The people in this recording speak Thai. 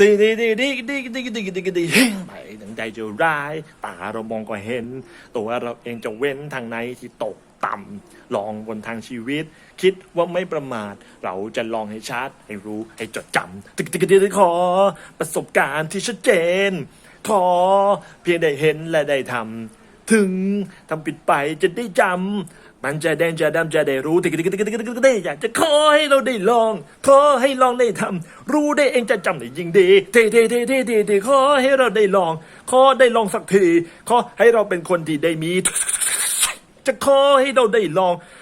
ดีดีดีดีดีดีดีดีดีไปถึงใจจะร้ายตาเรามองก็เห็น ตัวเราเองจะเว้นทางไหนที่ตกต่ำลองบนทางชีวิต คิดว่าไม่ประมาท เราจะลองให้ชัด ให้รู้ให้จดจำตึกตึกตึกขอ ประสบการณ์ที่ชัดเจน ขอเพียงได้เห็นและได้ทำ ถึงทำปิดไปจะได้จำมันจะแดงจะดำจะได้รู้ติกติกติกติกติกติอยากจะขอให้เราได้ลองขอให้ลองได้ทำรู้ได้เองจะจำได้ยิ่งดีเทเทเทเทเทเทขอให้เราได้ลอง ขอได้ลองสักทีขอให้เราเป็นคนที่ได้มี จะขอให้เราได้ลอง